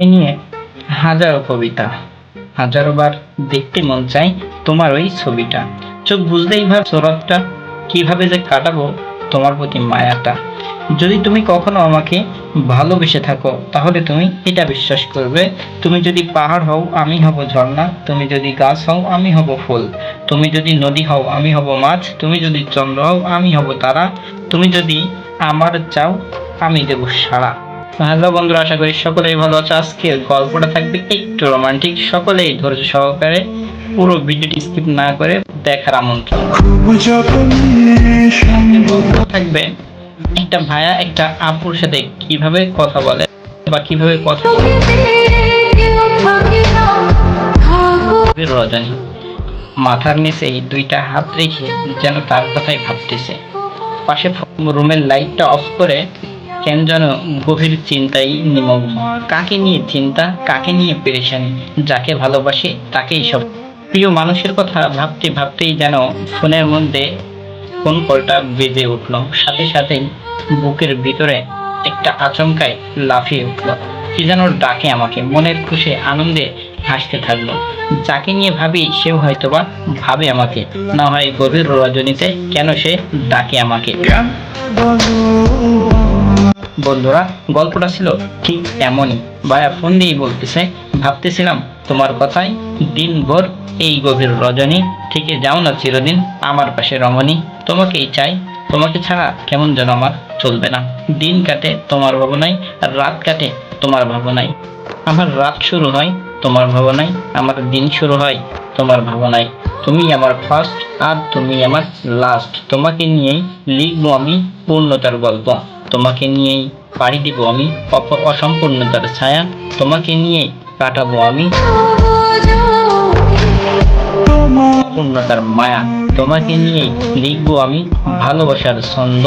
এ নিয়ে হাজারো কবিতা হাজারো বার দেখতে মন চাই তোমার ওই ছবিটা। চোখ বুঝলেই ভাব সুরতটা কীভাবে যে কাটাবো তোমার প্রতি মায়াটা। যদি তুমি কখনো আমাকে ভালোবেসে থাকো, তাহলে তুমি এটা বিশ্বাস করবে, তুমি যদি পাহাড় হও, আমি হব ঝর্ণা, তুমি যদি গাছ হও, আমি হব ফুল। তুমি যদি নদী হও, আমি হব মাছ, তুমি যদি চন্দ্র হও, আমি হব তারা। তুমি যদি আমার চাও, আমি দেব সাড়া হ্যালো বন্ধুরা, আশা করি সকলেই ভালো আছে। আজকের গল্পটা থাকবে একটু রোমান্টিক সকলেই ধৈর্য সহকারে পুরো ভিডিওটি স্কিপ না করে দেখার আমন্ত্রণ। থাকবে একটা ভাইয়া, একটা আপুর সাথে কীভাবে কথা বলে বা কীভাবে কথা রজনী, মাথার নিচে এই দুইটা হাত রেখে যেন তার কথাই ভাবতেছে। পাশে রুমের লাইটটা অফ করে কেন যেন গভীর চিন্তায় নিমগ্ন? কাকে নিয়ে চিন্তা, কাকে নিয়ে পেরেশানি? যাকে ভালোবাসে তাকেই সব। প্রিয় মানুষের কথা ভাবতে ভাবতেই যেন ফোনের মধ্যে ফোন কলটা বেজে উঠল। সাথে সাথেই বুকের ভিতরে একটা আচমকায় লাফিয়ে উঠল। কি যেন ডাকে আমাকে, মনের খুশি আনন্দে হাসতে থাকল। যাকে নিয়ে ভাবি সেও হয়তোবা ভাবে আমাকে। না হয় গভীর রজনীতে কেন সে ডাকে আমাকে। বন্ধুরা, গল্পটা ছিল ঠিক এমনই। ভাইয়া ফোন দিয়েই বলতেছে, ভাবতেছিলাম তোমার কথাই দিনভর এই গভীর রজনী থেকে যাও না চিরদিন আমার পাশে রমণী। তোমাকেই চাই, তোমাকে ছাড়া কেমন যেন আমার চলবে না। দিন কাটে তোমার ভাবনায় আর রাত কাটে তোমার ভাবনায়। আমার রাত শুরু হয় তোমার ভাবনায়, আমার দিন শুরু হয় তোমার ভাবনায়। তুমি আমার ফার্স্ট আর তুমি আমার লাস্ট তোমাকে নিয়েই লিখব আমি পূর্ণতার গল্প। তোমাকে নিয়েই পাড়ি দিব আমি। অসম্পূর্ণতার ছায়া তোমাকে নিয়েই কাটাবো আমি। পূর্ণতার মায়া তোমাকে নিয়েই লিখব আমি। ভালোবাসার ছন্দ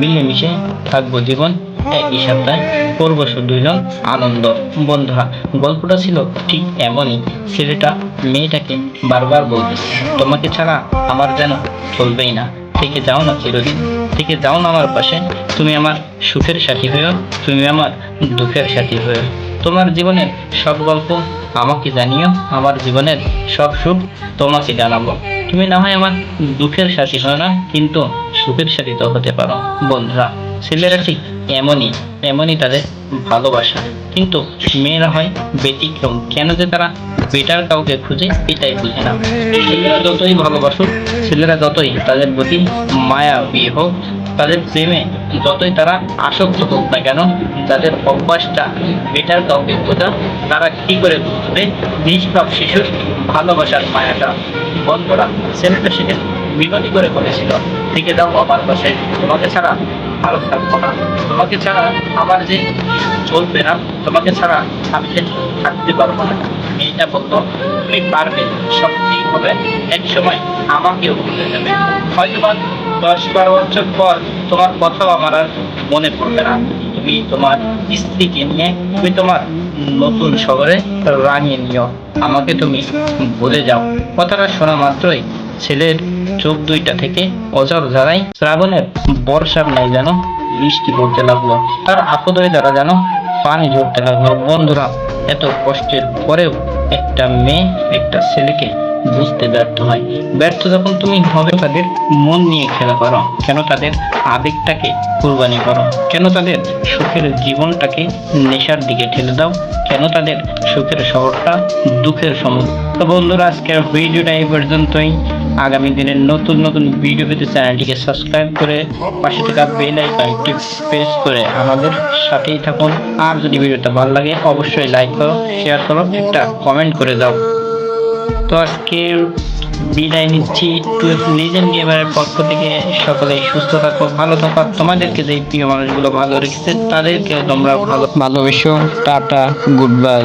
মিলেমিশে থাকব জীবন। একই সপ্তাহে করব দুইজন আনন্দ। বন্ধুরা, গল্পটা ছিল ঠিক এমনই। ছেলেটা মেয়েটাকে বারবার বলতেছে, তোমাকে ছাড়া আমার যেন চলবেই না। থেকে যাও না চিরদিন, থেকে যাও না আমার পাশে। তুমি আমার সুখের সাথী হয়েও, তুমি আমার দুঃখের সাথী হয়েও। তোমার জীবনের সব গল্প আমাকে জানিও, আমার জীবনের সব সুখ তোমাকে জানাব। তুমি না হয় আমার দুঃখের সাথী হয় না, কিন্তু সুখের সাথী তো হতে পারো। বন্ধুরা ছেলেরা ঠিক এমনই এমনই তাদের ভালোবাসা। কিন্তু মেয়েরা হয় ব্যতিক্রম। কেন যে তারা বেটার কাউকে খুঁজে এটাই বুঝে না। ছেলেরা যতই ভালোবাসুক, ছেলেরা যতই তাদের প্রতি মায়া বিয়ে হোক, তাদের প্রেমে যতই তারা আসক্ত হোক না কেন, তাদের অভ্যাসটা বেটার কাউকে খোঁজা, তারা কি করে বুঝবে? নিষ্পাপ শিশুর ভালোবাসার মায়াটা। বন্ধুরা ছেলেটা সেটা বিনতি করে করেছিল থেকে দাও আমার পাশে। তোমাকে ছাড়া তোমাকে ছাড়া আমার যে চলবে না, তোমাকে ছাড়া আমি যে থাকতে পারব না এইটা বলতো তুমি পারবে সব ঠিক হবে, এক সময় আমাকেও ভুলে যাবে। হয়তো বা দশ বারো বছর পর তোমার কথাও আমার আর মনে পড়বে না। তুমি তোমার স্ত্রীকে নিয়ে, তুমি তোমার নতুন শহরে রাঙিয়ে নিও। আমাকে তুমি ভুলে যাও। কথাটা শোনা মাত্রই ছেলের চোখ দুইটা থেকে অজর ধারাই শ্রাবণের বর্ষার নাই যেন বৃষ্টি পড়তে লাগল। তার আপদয় দ্বারা যেন পানি ঝরতে লাগল। বন্ধুরা, এত কষ্টের পরেও একটা মেয়ে, একটা ছেলেকে বুঝতে ব্যর্থ হয়। ব্যর্থ যখন তুমি হবে, তাদের মন নিয়ে খেলা করো। কেন তাদের আবেগটাকে কুরবানি করো? কেন তাদের সুখের জীবনটাকে নেশার দিকে ঠেলে দাও? কেন তাদের সুখের শহরটা দুঃখের সমুদ্র তো বন্ধুরা, আজকের ভিডিওটা এই পর্যন্তই। আগামী দিনের নতুন নতুন ভিডিও পেতে চ্যানেলটিকে সাবস্ক্রাইব করে পাশে থাকা বেল আইকনটি প্রেস করে আমাদের সাথেই থাকুন। আর যদি ভিডিওটা ভালো লাগে, অবশ্যই লাইক করো শেয়ার করো, একটা কমেন্ট করে দাও। তো আজকে বিদায় নিচ্ছি। টুয়েলভ লিজেন্ড গেমারের পক্ষ থেকে সকলেই সুস্থ থাকো, ভালো থাকো। তোমাদেরকে যে প্রিয় মানুষগুলো ভালো রেখেছে তাদেরকে তোমরা ভালো ভালোবেসো। Tata good bye